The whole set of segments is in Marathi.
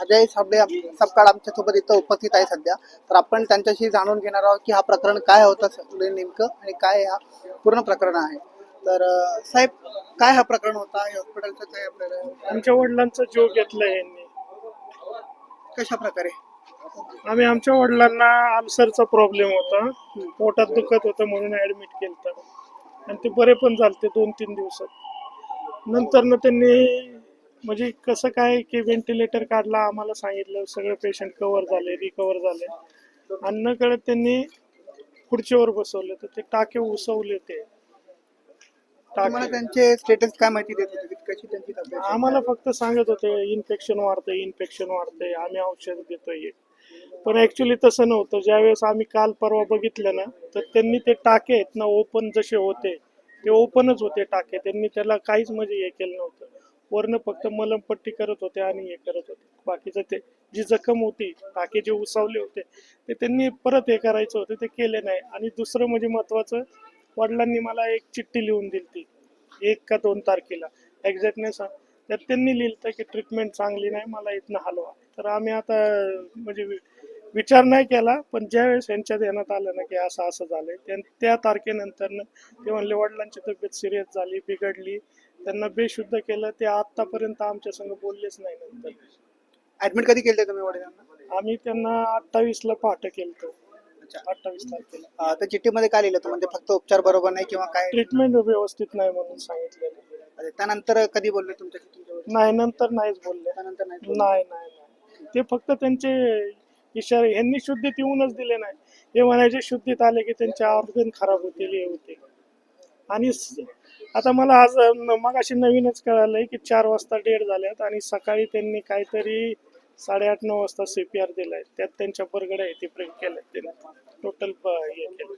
अजय साबळे सपकाळ आमच्यासोबत इथं उपस्थित आहे सध्या. तर आपण त्यांच्याशी जाणून घेणार आहोत की हा प्रकरण काय होतं सगळे नेमकं आणि काय हा पूर्ण प्रकरण आहे. तर साहेब काय हा प्रकरण होता? हे हॉस्पिटलचं काय आपल्याला? आमच्या वडिलांचा जीव घेतला यांनी. कशा प्रकारे? आम्ही आमच्या वडिलांना अल्सरचा प्रॉब्लेम होता. पोटात दुखत होतं म्हणून ऍडमिट केलं आणि ते बरे पण झालते दोन तीन दिवसात. नंतर ना त्यांनी म्हणजे कसं काय की व्हेंटिलेटर काढला आम्हाला सांगितलं सगळे पेशंट कव्हर झाले रिकवर झाले. आणि न कळत त्यांनी खुर्चीवर बसवले तर ते टाके उसवले ते. तुम्हाला त्यांचे स्टेटस काय माहिती देत होते? की कशी त्यांची तब्येत? आहे? आम्हाला फक्त सांगत होते इन्फेक्शन वाढतंय इन्फेक्शन वाढतंय आम्ही औषध देतोय पण ऍक्च्युली तसं नव्हतं. ज्यावेळेस आम्ही काल परवा बघितलं ना तर त्यांनी ते टाके आहेत ना ओपन जसे होते ते ओपनच होते टाके. त्यांनी त्याला काहीच म्हणजे हे केलं नव्हतं. वरनं फक्त मलमपट्टी करत होते आणि हे करत होते. बाकीचं ते जी जखम होती टाके जे उसावले होते ते त्यांनी परत हे करायचं होतं ते केले नाही. आणि दुसरं म्हणजे महत्वाचं वडिलांनी मला एक चिठ्ठी लिहून दिली ती एक का दोन तारखेला. एक्झॅक्ट नाही सांग तर त्यांनी लिहिलं की ट्रीटमेंट चांगली नाही मला इथनं हलवा. तर आम्ही आता म्हणजे वि- विचार नाही केला पण ज्यावेळेस यांच्या ध्यानात आलं ना की असं असं झालंय त्या- त्या तारखेनंतर ते म्हणले वडिलांची तब्येत सिरियस झाली बिघडली त्यांना बेशुद्ध केलं ते आतापर्यंत आमच्या संग बोललेच नाही नंतर. ऍडमिट कधी केले तुम्ही वडिलांना? आम्ही त्यांना अठ्ठावीस ला पहाट केलं अच्छा. अठ्ठावीस तारखेला. अं, त्या चिठ्ठीमध्ये काय लिहिलं होतं? म्हणजे फक्त उपचार बरोबर नाही किंवा काय? ट्रीटमेंट व्यवस्थित नाही म्हणून सांगितलेलं. त्यानंतर कधी बोलले तुमच्यावर नाही नंतर नाहीच बोलले. त्यानंतर नाही बोलले. नाही नाही नाही. ते फक्त त्यांचे इशारे यांनी शुद्धीत येऊनच दिले नाही. हे म्हणायचे शुद्धीत आले की त्यांचे ऑर्गन खराब होतील हे होते आणि स- आता मला आज मग अशी नवीनच कळालंय की चार वाजता डेट झाल्यात आणि सकाळी त्यांनी काहीतरी साडेआठ नऊ वाजता सीपीआर दिलाय. त्यात त्यांच्या बरगड्या आहे ते प्रिंट केलं त्यांनी. टोटल हे केलं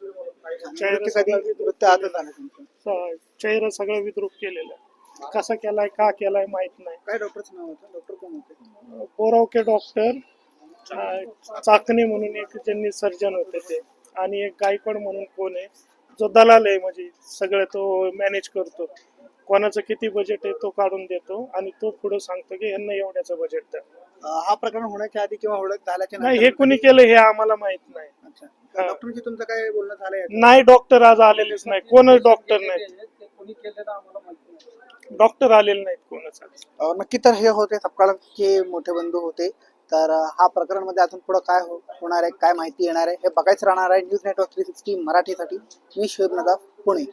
चेहरा सगळा विद्रूप केलेला आहे. कसा केलाय का केलाय माहीत नाही. काय डॉक्टरचं नाव होतं? डॉक्टर कोण होते? बोरावके डॉक्टर चाकणे म्हणून एक ज्यांनी सर्जन होते ते. आणि एक गायकवाड म्हणून कोण आहे जो दलाल आहे म्हणजे सगळं तो मॅनेज करतो. कोणाचं किती बजेट आहे तो काढून देतो आणि तो पुढे सांगतो की यांना एवढ्याचं बजेट द्या. हा प्रकरण होण्याच्या आधी किंवा ओळख झाल्याच्या नाही हे कोणी केलं हे आम्हाला माहीत नाही. अच्छा. डॉक्टरशी तुमचं काय बोलणं झालंय? नाही डॉक्टर आज आलेलेच नाही कोणच डॉक्टर नाही. डॉक्टर आलेले नाहीत कोणच नक्की तर हे होते सपकाळचे मोठे बंधू होते तर हा प्रकरणमध्ये अजून पुढे काय हो- होणार आहे काय माहिती येणार आहे हे बघायचं राहणार आहे. न्यूज नेटवर्क थ्री सिक्स्टी मराठीसाठी. मी शोएब नदाफ पुणे.